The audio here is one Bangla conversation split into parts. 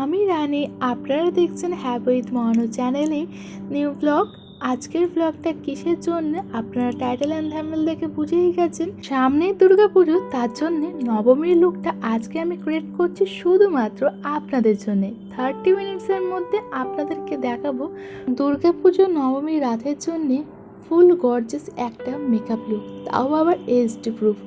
আমি রানী। আপনারা দেখছেন হ্যাভ উইথ মহানু চ্যানেলে নিউ ব্লগ আজকের ব্লগটা কিসের জন্য? আপনারা টাইটেল অ্যান্ড থ্যামেল দেখে বুঝেই গেছেন। সামনে দুর্গা পুজো, তার জন্য নবমীর লুকটা আজকে আমি ক্রিয়েট করছি শুধুমাত্র আপনাদের জন্য। থার্টি মিনিটসের মধ্যে আপনাদেরকে দেখাবো পুজো নবমী রাতের জন্যে ফুল গর্জেস একটা মেকআপ লুক তাও আবার এইচডি প্রুফ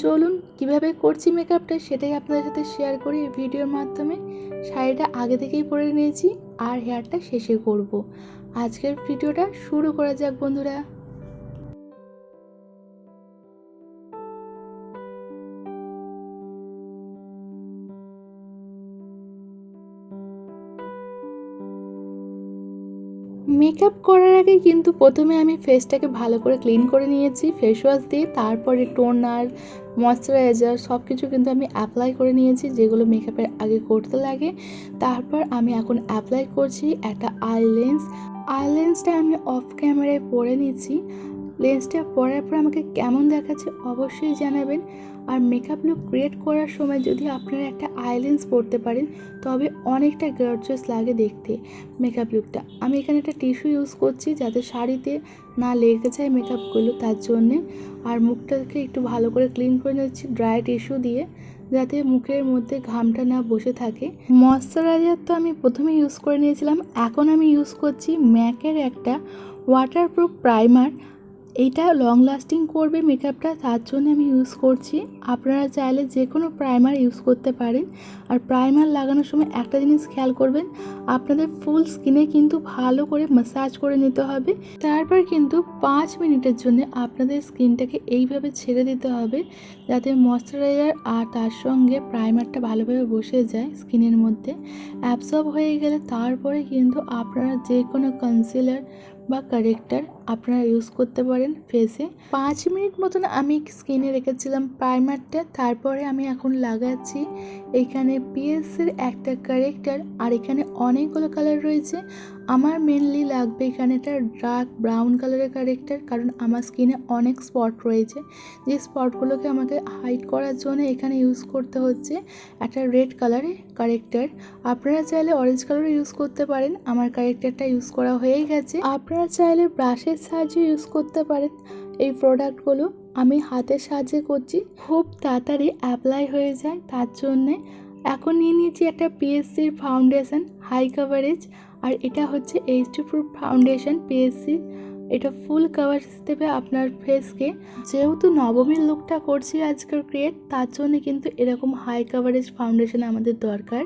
চলুন, কীভাবে করছি মেকআপটা সেটাই আপনাদের সাথে শেয়ার করি ভিডিওর মাধ্যমে। শাড়িটা আগে থেকেই পরে নিয়েছি আর হেয়ারটা শেষে করব। আজকের ভিডিওটা শুরু করা যাক, বন্ধুরা। মেকআপ করার আগে কিন্তু প্রথমে আমি ফেসটাকে ভালো করে ক্লিন করে নিয়েছি ফেস ওয়াশ দিয়ে, তারপরে টোনার ময়শ্চারাইজার সব কিছু কিন্তু আমি অ্যাপ্লাই করে নিয়েছি, যেগুলো মেকআপের আগে করতে লাগে। তারপর আমি এখন অ্যাপ্লাই করছি একটা আই লেন্স আই লেন্সটা আমি অফ ক্যামেরায় পরে নিচ্ছি। লেন্সটা পরার পর আমাকে কেমন দেখাচ্ছে অবশ্যই জানাবেন। আর মেকআপ লুক ক্রিয়েট করার সময় যদি আপনারা একটা আই লেন্স পরতে পারেন, তবে অনেকটা গর্জাস লাগে দেখতে মেকআপ লুকটা আমি এখানে একটা টিস্যু ইউজ করছি যাতে শাড়িতে না লেগে যায় মেকআপগুলো তার জন্যে। আর মুখটাকে একটু ভালো করে ক্লিন করে নিচ্ছি ড্রাই টিস্যু দিয়ে, যাতে মুখের মধ্যে ঘামটা না বসে থাকে। ময়শ্চারাইজার তো আমি প্রথমে ইউজ করে নিয়েছিলাম, এখন আমি ইউজ করছি ম্যাকের একটা ওয়াটারপ্রুফ প্রাইমার এইটা লং লাস্টিং করবে মেকআপটা তার জন্য আমি ইউজ করছি। আপনারা চাইলে যে কোনো প্রাইমার ইউজ করতে পারেন। আর প্রাইমার লাগানোর সময় একটা জিনিস খেয়াল করবেন, আপনাদের ফুল স্কিনে কিন্তু ভালো করে ম্যাসাজ করে নিতে হবে। তারপর কিন্তু পাঁচ মিনিটের জন্য আপনাদের স্কিনটাকে এইভাবে ছেড়ে দিতে হবে, যাতে ময়শ্চারাইজার আর তার সঙ্গে প্রাইমারটা ভালোভাবে বসে যায় স্কিনের মধ্যে। অ্যাবসর্ব হয়ে গেলে তারপরে কিন্তু আপনারা যে কোনো কনসিলার বা কারেক্টার আপনারা ইউজ করতে পারেন ফেসে পাঁচ মিনিট মতন আমি স্কিনে রেখেছিলাম প্রাইমারটা তারপরে আমি এখন লাগাচ্ছি। এখানে পিএসের একটা কারেক্টার আর এখানে অনেকগুলো কালার রয়েছে। আমার মেনলি লাগবে এখানে একটা ডার্ক ব্রাউন কালারের কারেক্টার কারণ আমার স্কিনে অনেক স্পট রয়েছে। যে স্পটগুলোকে আমাকে হাইড করার জন্য এখানে ইউজ করতে হচ্ছে একটা রেড কালারের কারেক্টার আপনারা চাইলে অরেঞ্জ কালারও ইউজ করতে পারেন, আমার কারেক্টারটা ইউজ করা হয়ে গেছে। আপনারা চাইলে ব্রাশের সাহায্যে ইউজ করতে পারেন এই প্রোডাক্টগুলো আমি হাতের সাহায্যে করছি, খুব তাড়াতাড়ি অ্যাপ্লাই হয়ে যায়, তার জন্যে এখন নিয়ে নিয়েছি একটা পিএসসির ফাউন্ডেশন হাই কাভারেজ আর এটা হচ্ছে H D proof foundation PSC এটা ফুল কাভারেজ দেবে আপনার ফেসকে যেহেতু নবমীর লুকটা করছি আজকের ক্রিয়েট তার জন্য কিন্তু এরকম হাই কাভারেজ ফাউন্ডেশন আমাদের দরকার।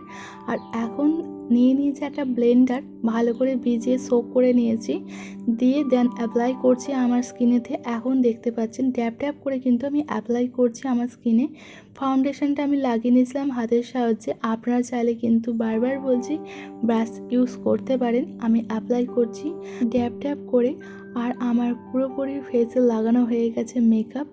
আর এখন নিয়ে নিয়েছি একটা ব্লেন্ডার, ভালো করে ভিজিয়ে সোক করে নিয়েছি। দিয়ে দেন অ্যাপ্লাই করছি আমার স্কিনেতে এখন দেখতে পাচ্ছেন ড্যাপ ড্যাপ করে কিন্তু আমি অ্যাপ্লাই করছি আমার স্কিনে ফাউন্ডেশনটা আমি লাগিয়ে নিয়েছিলাম হাতের সাহায্যে। আপনারা চাইলে কিন্তু বারবার বলছি ব্রাশ ইউজ করতে পারেন। আমি অ্যাপ্লাই করছি ড্যাপ ড্যাপ করে। আর আমার পুরোপুরি ফেসে লাগানো হয়ে গেছে মেকআপ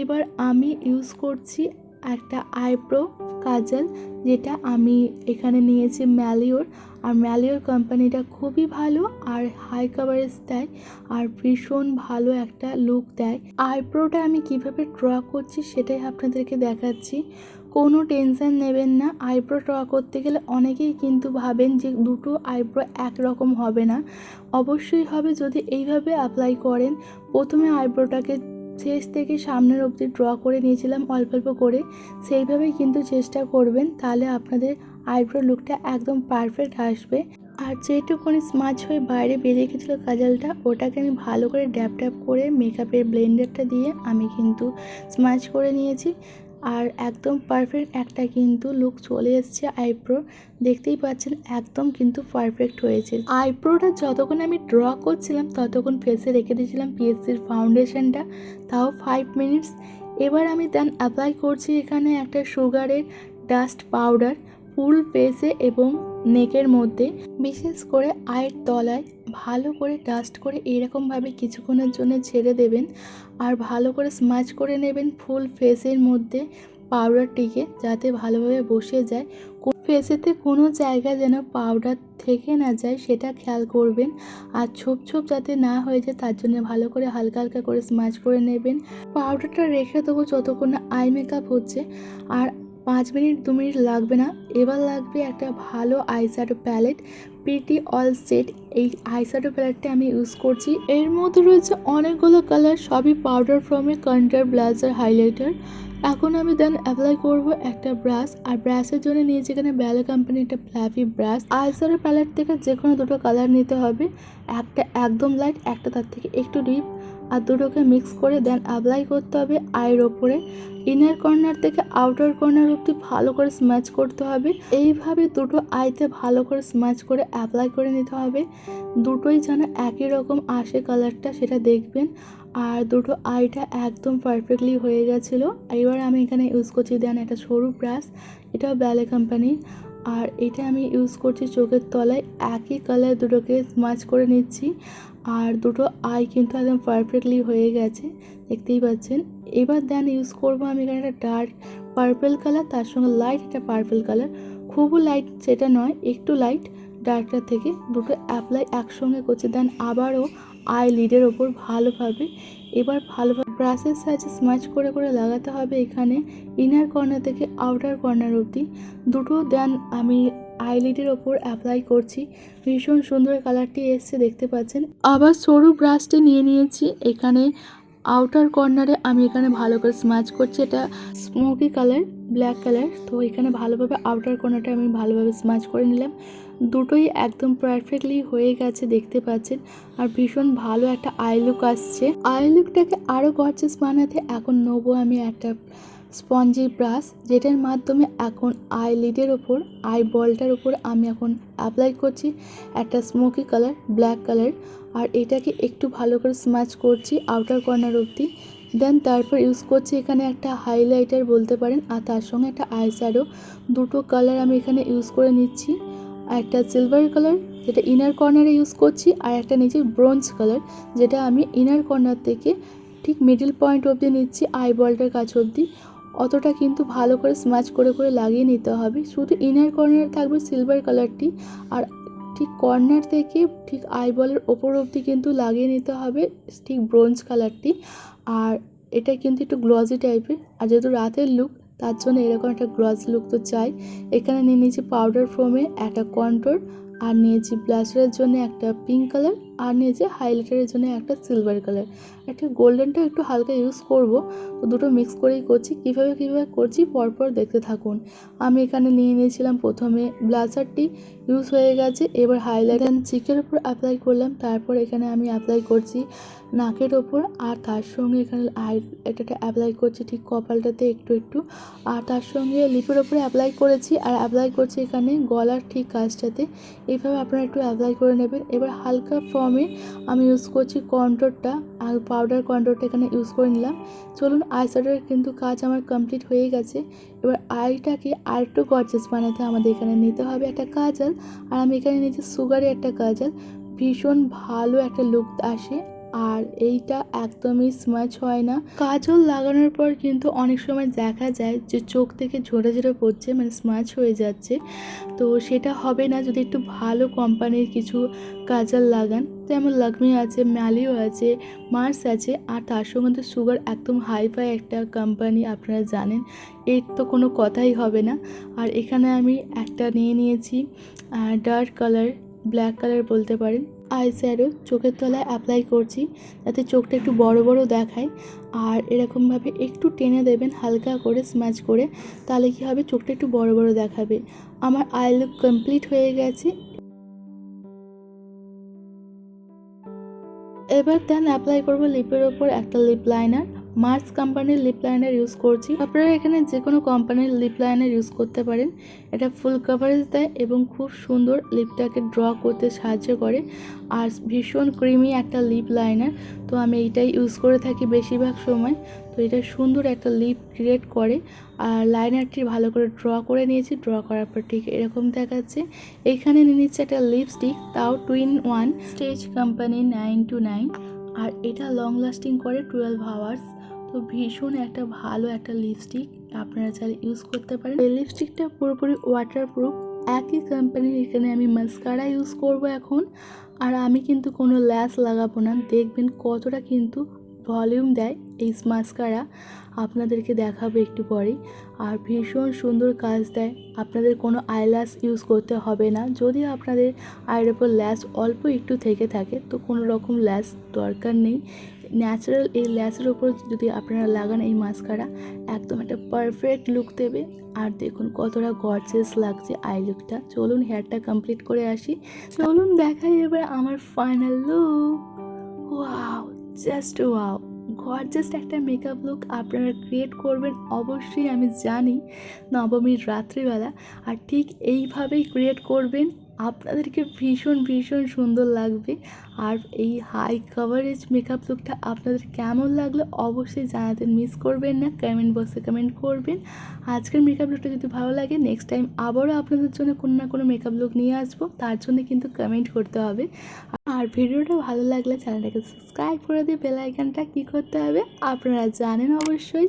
এবার আমি ইউজ করছি একটা আইব্রো কাজল যেটা আমি এখানে নিয়েছি ম্যালিওর। আর ম্যালিওর কোম্পানিটা খুবই ভালো আর হাই কাভারেজ দেয় আর ভীষণ ভালো একটা লুক দেয়। আইব্রোটা আমি কীভাবে ড্র করছি সেটাই আপনাদেরকে দেখাচ্ছি। কোনো টেনশন নেবেন না, আইব্রো ড্র করতে গেলে অনেকেই কিন্তু ভাবেন যে দুটো আইব্রো একরকম হবে না। অবশ্যই হবে যদি এইভাবে অ্যাপ্লাই করেন, প্রথমে আইব্রোটাকে শেষ থেকে সামনের অবধি ড্র করে নিয়েছিলাম অল্প অল্প করে। সেইভাবেই কিন্তু চেষ্টা করবেন, তাহলে আপনাদের আইব্রো লুকটা একদম পারফেক্ট আসবে। আর যেটুকুনি স্মাচ হয়ে বাইরে বেরিয়ে গেছিল কাজলটা, ওটাকে আমি ভালো করে ড্যাপ ড্যাপ করে মেকআপের ব্লেন্ডারটা দিয়ে আমি কিন্তু স্মাচ করে নিয়েছি। আর একদম পারফেক্ট একটা কিন্তু লুক চলে এসছে আইব্রো দেখতেই পাচ্ছেন, একদম কিন্তু পারফেক্ট হয়েছে। আইব্রোটা যতক্ষণ আমি ড্র করছিলাম, ততক্ষণ ফেসে রেখে দিয়েছিলাম পিএসসির ফাউন্ডেশনটা তাও ফাইভ মিনিটস এবার আমি দেন অ্যাপ্লাই করছি এখানে একটা সুগারের ডাস্ট পাউডার ফুল ফেসে এবং নেকের মধ্যে, বিশেষ করে আয়ের তলায়, ভালো করে ডাস্ট করে এরকমভাবে কিছুক্ষণের জন্য ছেড়ে দেবেন আর ভালো করে স্মাচ করে নেবেন ফুল ফেসের মধ্যে পাউডারটিকে যাতে ভালোভাবে বসে যায়। ফেসেতে কোনো জায়গায় যেন পাউডার থেকে না যায় সেটা খেয়াল করবেন আর ছোপ ছোপ যাতে না হয়ে যায় তার জন্য ভালো করে হালকা হালকা করে স্মাচ করে নেবেন। পাউডারটা রেখে দেবো যতক্ষণ আই মেকআপ হচ্ছে আর পাঁচ মিনিট দু মিনিট লাগবে না। এবার লাগবে একটা ভালো eyeshadow palette PT all set এই আইশ্যাডো প্যালেটটা আমি ইউজ করছি। এর মধ্যে রয়েছে অনেকগুলো কালার সবই পাউডার ফর্মে কন্টার ব্লাজার হাইলাইটার এখন আমি দেন অ্যাপ্লাই করব একটা ব্রাশ আর ব্রাশের জন্য নিয়েছি এখানে ব্যালো কোম্পানির একটা ফ্ল্যাফি ব্রাশ আইসারের প্যালেট থেকে যে কোনো দুটো কালার নিতে হবে। একটা একদম লাইট একটা তার থেকে একটু ডিপ আর দুটোকে মিক্স করে দেন অ্যাপ্লাই করতে হবে আয়ের ওপরে। ইনার কর্নার থেকে আউটার কর্নার অবধি ভালো করে স্ম্যাচ করতে হবে। এইভাবে দুটো আইতে ভালো করে স্ম্যাচ করে অ্যাপ্লাই করে নিতে হবে। দুটোই যেন একই রকম আসে কালারটা সেটা দেখবেন। আর দুটো আইটা একদম পারফেক্টলি হয়ে গেছিল। এবার আমি এখানে ইউজ করছি দেন একটা সরু ব্রাশ এটাও ব্যালে কোম্পানি আর এটা আমি ইউজ করছি চোখের তলায়। একই কালার দুটোকে স্মাচ করে নিচ্ছি। আর দুটো আই কিন্তু একদম পারফেক্টলি হয়ে গেছে। দেখতেই পাচ্ছেন। এবার দেন ইউজ করব আমি এখানে একটা ডার্ক পার্পেল কালার তার সঙ্গে লাইট একটা পার্পেল কালার খুবও লাইট সেটা নয়, একটু লাইট ডার্কটার থেকে দুটো অ্যাপ্লাই একসঙ্গে করছি। দেন আবারও আই লিডের ওপর ভালোভাবে, এবার ভালোভাবে ব্রাশের সাহায্যে স্মাচ করে করে লাগাতে হবে এখানে। ইনার কর্নার থেকে আউটার কর্নার অবধি। দুটো দেন আমি আইলিডের ওপর অ্যাপ্লাই করছি। ভীষণ সুন্দর কালারটি এসছে, দেখতে পাচ্ছেন। আবার সরু ব্রাশটি নিয়ে নিয়েছি। এখানে আউটার কর্নারে আমি এখানে ভালো করে স্ম্যাচ করছি। এটা স্মোকি কালার ব্ল্যাক কালার তো এখানে ভালোভাবে আউটার কর্নারটা আমি ভালোভাবে স্ম্যাচ করে নিলাম। দুটোই একদম পারফেক্টলি হয়ে গেছে, দেখতে পাচ্ছেন। আর ভীষণ ভালো একটা আই লুক আসছে। আই লুকটাকে আরও গর্জেস বানাতে এখন নেব আমি একটা স্পঞ্জি ব্রাশ, যেটার মাধ্যমে এখন আই লিডের ওপর, আই বলটার ওপর আমি এখন অ্যাপ্লাই করছি একটা স্মোকি কালার ব্ল্যাক কালার আর এটাকে একটু ভালো করে স্ম্যাচ করছি আউটার কর্নার অবধি। দেন তারপর ইউজ করছি এখানে একটা হাইলাইটার বলতে পারেন, আর তার সঙ্গে একটা আই শ্যাডো দুটো কালার আমি এখানে ইউজ করে নিচ্ছি, একটা সিলভার কালার যেটা ইনার কর্নারে ইউজ করছি, আর একটা নিচে ব্রোঞ্জ কালার যেটা আমি ইনার কর্নার থেকে ঠিক মিডিল পয়েন্ট অবধি নিচ্ছি, আই বলটার কাছ অবধি। অতটা কিন্তু ভালো করে স্ম্যাচ করে করে লাগিয়ে নিতে হবে। শুধু ইনার কর্নারে থাকবে সিলভার কালারটি আর ঠিক কর্নার থেকে ঠিক আইবলের ওপর অবধি কিন্তু লাগিয়ে নিতে হবে ঠিক ব্রোঞ্জ কালারটি আর এটা কিন্তু একটু গ্লজি টাইপের আর যেহেতু রাতের লুক তার জন্য এরকম একটা গ্লজ লুক তো চাই। এখানে নিয়ে নিয়েছি পাউডার ফোমে একটা কন্ট্রোল আর নিয়েছি ব্লাশারের জন্য একটা পিঙ্ক কালার আর নিয়েছি হাইলাইটারের জন্য একটা সিলভার কালার একটা গোল্ডেনটা একটু হালকা ইউজ করব। তো দুটো মিক্স করেই করছি। কীভাবে কীভাবে করছি পরপর দেখতে থাকুন। আমি এখানে নিয়ে নিয়েছিলাম প্রথমে ব্লাশারটি ইউজ হয়ে গেছে। এবার হাইলাইটার চিকের ওপর অ্যাপ্লাই করলাম। তারপর এখানে আমি অ্যাপ্লাই করছি নাকের ওপর। আর তার সঙ্গে এখানে আই এটাটা অ্যাপ্লাই করছি ঠিক কপালটাতে একটু একটু। আর তার সঙ্গে লিপের ওপরে অ্যাপ্লাই করেছি। আর অ্যাপ্লাই করছি এখানে গলার ঠিক কাজটাতে। এইভাবে আপনারা একটু অ্যাপ্লাই করে নেবেন। এবার হালকা ফর্মে আমি ইউজ করছি কন্ট্রোরটা আর পাউডার কন্ট্রোরটা এখানে ইউজ করে নিলাম। চলুন আইশ্যাডোর কিন্তু কাজ আমার কমপ্লিট হয়ে গেছে। এবার আইটাকে আর একটু গর্জেস বানাতে আমাদের এখানে নিতে হবে একটা কাজল। আর আমি এখানে নিয়েছি সুগারের একটা কাজল। ভীষণ ভালো একটা লুক আসে আর এইটা একদমই স্মাচ হয় না। কাজল লাগানোর পর কিন্তু অনেক সময় দেখা যায় যে চোখ থেকে ঝরে ঝরে পড়ছে মানে স্মাচ হয়ে যাচ্ছে। তো সেটা হবে না যদি একটু ভালো কোম্পানির কিছু কাজল লাগান। যেমন লাকমি আছে, ম্যালিও আছে, মার্স আছে, আর তার সঙ্গে সুগার একদম হাইফাই একটা কোম্পানি আপনারা জানেন। এর তো কোনো কথাই হবে না। আর এখানে আমি একটা নিয়ে নিয়েছি ডার্ক কালার ব্ল্যাক কালার বলতে পারেন। আই শ্যাডো চোখের তলায় অ্যাপ্লাই করছি, যাতে চোখটা একটু বড় বড় দেখায়। আর এরকমভাবে একটু টেনে দেবেন, হালকা করে স্ম্যাচ করে, তাহলে কী হবে, চোখটা একটু বড় বড় দেখাবে। আমার আই লুক কমপ্লিট হয়ে গেছে এবার দেন অ্যাপ্লাই করব লিপের ওপর একটা লিপ লাইনার মার্স কোম্পানির লিপ লাইনার ইউজ করছি। আপনারা এখানে যে কোনো কোম্পানির লিপ লাইনার ইউজ করতে পারেন। এটা ফুল কভারেজ দেয় এবং খুব সুন্দর লিপটাকে ড্র করতে সাহায্য করে। আর ভীষণ ক্রিমি একটা লিপ লাইনার তো আমি এইটাই ইউজ করে থাকি বেশিরভাগ সময়। তো এটা সুন্দর একটা লিপ ক্রিয়েট করে। আর লাইনারটি ভালো করে ড্র করে নিয়েছি। ড্র করার পর ঠিক এরকম দেখাচ্ছে। এখানে নিয়ে নিচ্ছে একটা লিপস্টিক তাও twin one stage company nine two nine আর এটা লং লাস্টিং করে টুয়েলভ আওয়ার্স তো ভীষণ একটা ভালো একটা লিপস্টিক আপনারা চাইলে ইউজ করতে পারেন। এই লিপস্টিকটা পুরোপুরি ওয়াটারপ্রুফ একই কোম্পানির এখানে আমি মাস্কারা ইউজ করব এখন। আর আমি কিন্তু কোনো ল্যাস লাগাবো না। দেখবেন কতটা কিন্তু ভলিউম দেয় এই মাস্কারা, আপনাদেরকে দেখাবো একটু পরেই। আর ভীষণ সুন্দর কাজ দেয়। আপনাদের কোনো আইল্যাস ইউজ করতে হবে না। যদি আপনাদের আয়ের ওপর ল্যাস অল্প একটু থেকে থাকে, তো কোনো রকম ল্যাস দরকার নেই। ন্যাচারাল এই ল্যাসের ওপর যদি আপনারা লাগান এই মাস্কারা, একদম একটা পারফেক্ট লুক দেবে। আর দেখুন কতটা গর্জেস লাগছে আই লুকটা। চলুন হেয়ারটা কমপ্লিট করে আসি। চলুন দেখাই এবার আমার final look. Just wow gorgeous একটা মেকআপ লুক আপনারা ক্রিয়েট করবেন, অবশ্যই আমি জানি নবমীর রাত্রিবেলা। আর ঠিক এইভাবেই ক্রিয়েট করবেন। আপনাদেরকে ভীষণ ভীষণ সুন্দর লাগবে। আর এই হাই কভারেজ মেকআপ লুকটা আপনাদের কেমন লাগল অবশ্যই জানাতে মিস করবেন না। কমেন্ট বক্সে কমেন্ট করবেন। আজকের মেকআপ লুকটা যদি ভালো লাগে নেক্সট টাইম আবারও আপনাদের জন্য কোনো না কোনো মেকআপ লুক নিয়ে আসব। তার জন্য কিন্তু কমেন্ট করতে হবে। আর ভিডিওটা ভালো লাগলে চ্যানেলটাকে সাবস্ক্রাইব করে দিয়ে বেল আইকনটা কী করতে হবে। আপনারা জানেন অবশ্যই।